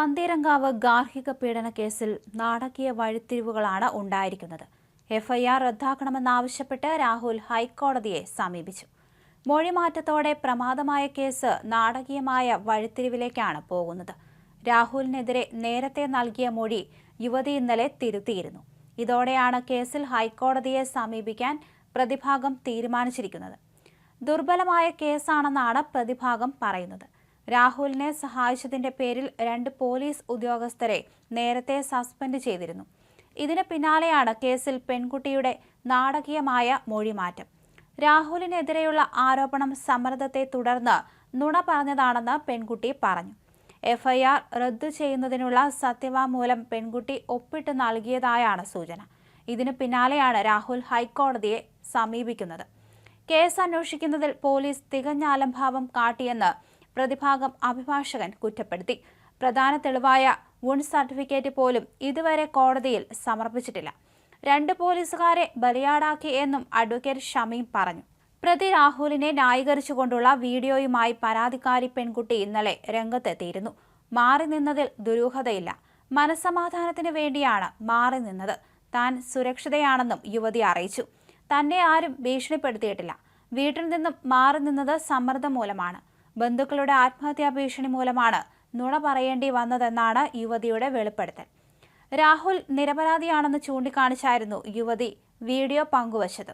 പന്തീരങ്കാവ് ഗാർഹിക പീഡന കേസിൽ നാടകീയ വഴിത്തിരിവുകളാണ് ഉണ്ടായിരിക്കുന്നത്. എഫ്ഐആർ റദ്ദാക്കണമെന്നാവശ്യപ്പെട്ട് രാഹുൽ ഹൈക്കോടതിയെ സമീപിച്ചു. മൊഴിമാറ്റത്തോടെ പ്രമാദമായ കേസ് നാടകീയമായ വഴിത്തിരിവിലേക്കാണ് പോകുന്നത്. രാഹുലിനെതിരെ നേരത്തെ നൽകിയ മൊഴി യുവതി ഇന്നലെ തിരുത്തിയിരുന്നു. ഇതോടെയാണ് കേസിൽ ഹൈക്കോടതിയെ സമീപിക്കാൻ പ്രതിഭാഗം തീരുമാനിച്ചിരിക്കുന്നത്. ദുർബലമായ കേസാണെന്നാണ് പ്രതിഭാഗം പറയുന്നത്. രാഹുലിനെ സഹായിച്ചതിന്റെ പേരിൽ രണ്ട് പോലീസ് ഉദ്യോഗസ്ഥരെ നേരത്തെ സസ്പെൻഡ് ചെയ്തിരുന്നു. ഇതിന് പിന്നാലെയാണ് കേസിൽ പെൺകുട്ടിയുടെ നാടകീയമായ മൊഴിമാറ്റം. രാഹുലിനെതിരെയുള്ള ആരോപണം സമ്മർദ്ദത്തെ തുടർന്ന് നുണ പറഞ്ഞതാണെന്ന് പെൺകുട്ടി പറഞ്ഞു. എഫ്ഐആർ റദ്ദു ചെയ്യുന്നതിനുള്ള സത്യവാങ്മൂലം പെൺകുട്ടി ഒപ്പിട്ട് നൽകിയതായാണ് സൂചന. ഇതിന് പിന്നാലെയാണ് രാഹുൽ ഹൈക്കോടതിയെ സമീപിക്കുന്നത്. കേസ് അന്വേഷിക്കുന്നതിൽ പോലീസ് തികഞ്ഞ അലംഭാവം കാട്ടിയെന്ന് പ്രതിഭാഗം അഭിഭാഷകൻ കുറ്റപ്പെടുത്തി. പ്രധാന തെളിവായ വുൺ സർട്ടിഫിക്കറ്റ് പോലും ഇതുവരെ കോടതിയിൽ സമർപ്പിച്ചിട്ടില്ല. രണ്ട് പോലീസുകാരെ ബലിയാടാക്കി എന്നും അഡ്വക്കേറ്റ് ഷമീം പറഞ്ഞു. പ്രതി രാഹുലിനെ ന്യായീകരിച്ചുകൊണ്ടുള്ള വീഡിയോയുമായി പരാതിക്കാരി പെൺകുട്ടി ഇന്നലെ രംഗത്തെത്തിയിരുന്നു. മാറി നിന്നതിൽ ദുരൂഹതയില്ല. മനസമാധാനത്തിന് വേണ്ടിയാണ് മാറി നിന്നത്. താൻ സുരക്ഷിതയാണെന്നും യുവതി അറിയിച്ചു. തന്നെ ആരും ഭീഷണിപ്പെടുത്തിയിട്ടില്ല. വീട്ടിൽ നിന്നും മാറി നിന്നത് സമ്മർദ്ദം മൂലമാണ്. ബന്ധുക്കളുടെ ആത്മഹത്യാ ഭീഷണി മൂലമാണ് നുണ പറയേണ്ടി വന്നതെന്നാണ് യുവതിയുടെ വെളിപ്പെടുത്തൽ. രാഹുൽ നിരപരാധിയാണെന്ന് ചൂണ്ടിക്കാണിച്ചായിരുന്നു യുവതി വീഡിയോ പങ്കുവച്ചത്.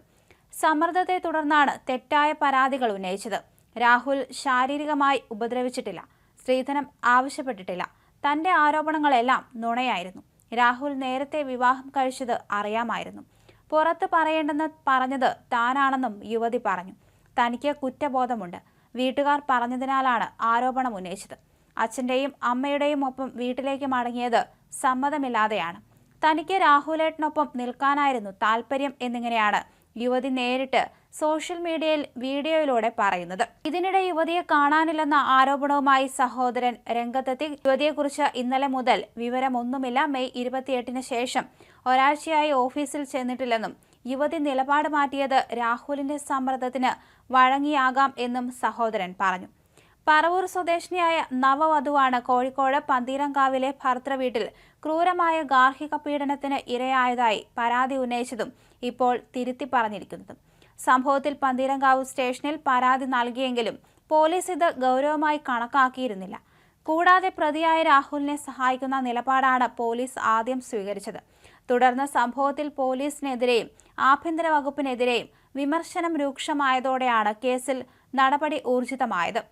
സമ്മർദ്ദത്തെ തുടർന്നാണ് തെറ്റായ പരാതികൾ ഉന്നയിച്ചത്. രാഹുൽ ശാരീരികമായി ഉപദ്രവിച്ചിട്ടില്ല. സ്ത്രീധനം ആവശ്യപ്പെട്ടിട്ടില്ല. തന്റെ ആരോപണങ്ങളെല്ലാം നുണയായിരുന്നു. രാഹുൽ നേരത്തെ വിവാഹം കഴിച്ചത് അറിയാമായിരുന്നു. പുറത്ത് പറയേണ്ടെന്ന് പറഞ്ഞത് താനാണെന്നും യുവതി പറഞ്ഞു. തനിക്ക് കുറ്റബോധമുണ്ട്. വീട്ടുകാർ പറഞ്ഞതിനാലാണ് ആരോപണം ഉന്നയിച്ചത്. അച്ഛന്റെയും അമ്മയുടെയും ഒപ്പം വീട്ടിലേക്ക് മടങ്ങിയത് സമ്മതമില്ലാതെയാണ്. തനിക്ക് രാഹുലേട്ടനൊപ്പം നിൽക്കാനായിരുന്നു താല്പര്യം എന്നിങ്ങനെയാണ് യുവതി നേരിട്ട് സോഷ്യൽ മീഡിയയിൽ വീഡിയോയിലൂടെ പറയുന്നത്. ഇതിനിടെ യുവതിയെ കാണാനില്ലെന്ന ആരോപണവുമായി സഹോദരൻ രംഗത്തെത്തി. യുവതിയെക്കുറിച്ച് ഇന്നലെ മുതൽ വിവരമൊന്നുമില്ല. മെയ് ഇരുപത്തിയെട്ടിന് ശേഷം ഒരാഴ്ചയായി ഓഫീസിൽ ചെന്നിട്ടില്ലെന്നും യുവതി നിലപാട് മാറ്റിയത് രാഹുലിന്റെ സമ്മർദ്ദത്തിന് വഴങ്ങിയാകാം എന്നും സഹോദരൻ പറഞ്ഞു. പറവൂർ സ്വദേശിനിയായ നവവധുവാണ് കോഴിക്കോട് പന്തീരങ്കാവിലെ ഭർത്തൃ വീട്ടിൽ ക്രൂരമായ ഗാർഹിക പീഡനത്തിന് ഇരയായതായി പരാതി ഉന്നയിച്ചതും ഇപ്പോൾ തിരുത്തി പറഞ്ഞിരിക്കുന്നതും. സംഭവത്തിൽ പന്തീരങ്കാവ് സ്റ്റേഷനിൽ പരാതി നൽകിയെങ്കിലും പോലീസ് ഇത് ഗൗരവമായി കണക്കാക്കിയിരുന്നില്ല. കൂടാതെ പ്രതിയായ രാഹുലിനെ സഹായിക്കുന്ന നിലപാടാണ് പോലീസ് ആദ്യം സ്വീകരിച്ചത്. തുടർന്ന് സംഭവത്തിൽ പോലീസിനെതിരെയും ആഭ്യന്തര വകുപ്പിനെതിരെയും വിമർശനം രൂക്ഷമായതോടെയാണ് കേസിൽ നടപടി ഊർജിതമായത്.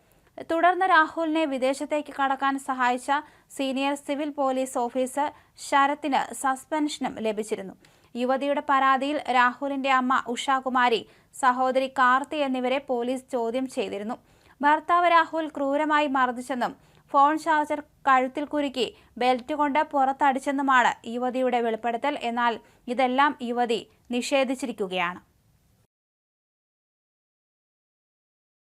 തുടർന്ന് രാഹുലിനെ വിദേശത്തേക്ക് കടക്കാൻ സഹായിച്ച സീനിയർ സിവിൽ പോലീസ് ഓഫീസർ ശരത്തിന് സസ്പെൻഷനും ലഭിച്ചിരുന്നു. യുവതിയുടെ പരാതിയിൽ രാഹുലിന്റെ അമ്മ ഉഷാകുമാരി സഹോദരി കാർത്തി എന്നിവരെ പോലീസ് ചോദ്യം ചെയ്തിരുന്നു. ഭർത്താവ് രാഹുൽ ക്രൂരമായി മർദ്ദിച്ചെന്നും ഫോൺ ചാർജർ കഴുത്തിൽ കുരുക്കി ബെൽറ്റ് കൊണ്ട് പുറത്തടിച്ചെന്നുമാണ് യുവതിയുടെ വെളിപ്പെടുത്തൽ. എന്നാൽ ഇതെല്ലാം യുവതി നിഷേധിച്ചിരിക്കുകയാണ്.